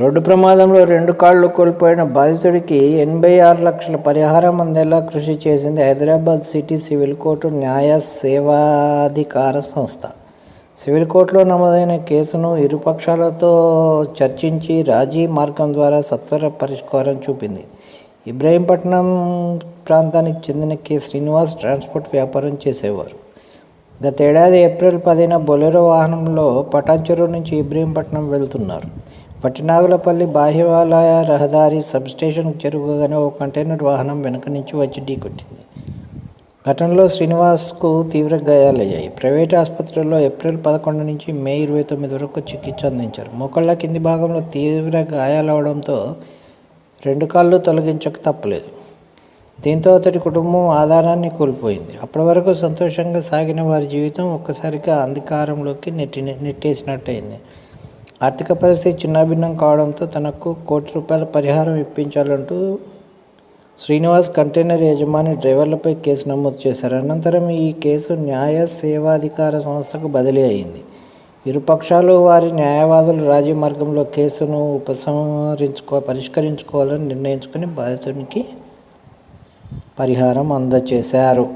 Road ప్రమాదంలో రెండు కాళ్ళు కోల్పోయిన బాధితుడికి ఎనభై ఆరు లక్షల పరిహారం అందేలా కృషి చేసింది హైదరాబాద్ సిటీ సివిల్ కోర్టు న్యాయ సేవాధికార సంస్థ. సివిల్ కోర్టులో నమోదైన కేసును ఇరుపక్షాలతో చర్చించి రాజీ మార్గం ద్వారా సత్వర పరిష్కారం చూపింది. ఇబ్రహీంపట్నం ప్రాంతానికి చెందిన కె. శ్రీనివాస్ ట్రాన్స్పోర్ట్ వ్యాపారం చేసేవారు. గతేడాది ఏప్రిల్ పదిన బొలెరో వాహనంలో పటాన్చెరు నుంచి ఇబ్రహీంపట్నం వెళ్తున్నారు. పట్టినాగులపల్లి బాహ్యవాలయ రహదారి సబ్స్టేషన్కు చేరుకోగానే ఓ కంటైనర్ వాహనం వెనుక నుంచి వచ్చి ఢీకొట్టింది ఘటనలో శ్రీనివాస్కు తీవ్ర గాయాలయ్యాయి. ప్రైవేట్ ఆసుపత్రిలో ఏప్రిల్ పదకొండు నుంచి మే ఇరవై తొమ్మిది వరకు చికిత్స అందించారు. మోకాళ్ళ కింది భాగంలో తీవ్ర గాయాలవడంతో రెండు కాళ్ళు తొలగించక తప్పలేదు. దీంతో అతడి కుటుంబం ఆధారాన్ని కోల్పోయింది. అప్పటి వరకు సంతోషంగా సాగిన వారి జీవితం ఒక్కసారిగా అంధకారంలోకి నెట్టి నెట్టేసినట్టయింది. ఆర్థిక పరిస్థితి చిన్నాభిన్నం కావడంతో తనకు కోటి రూపాయల పరిహారం ఇప్పించాలంటూ శ్రీనివాస్ కంటైనర్ యజమాని డ్రైవర్లపై కేసు నమోదు చేశారు. అనంతరం ఈ కేసు న్యాయ సేవాధికార సంస్థకు బదిలీ అయింది. ఇరుపక్షాలు వారి న్యాయవాదులు రాజీ మార్గంలో కేసును ఉపసంహరించుకో పరిష్కరించుకోవాలని నిర్ణయించుకుని బాధితునికి పరిహారం అందజేశారు.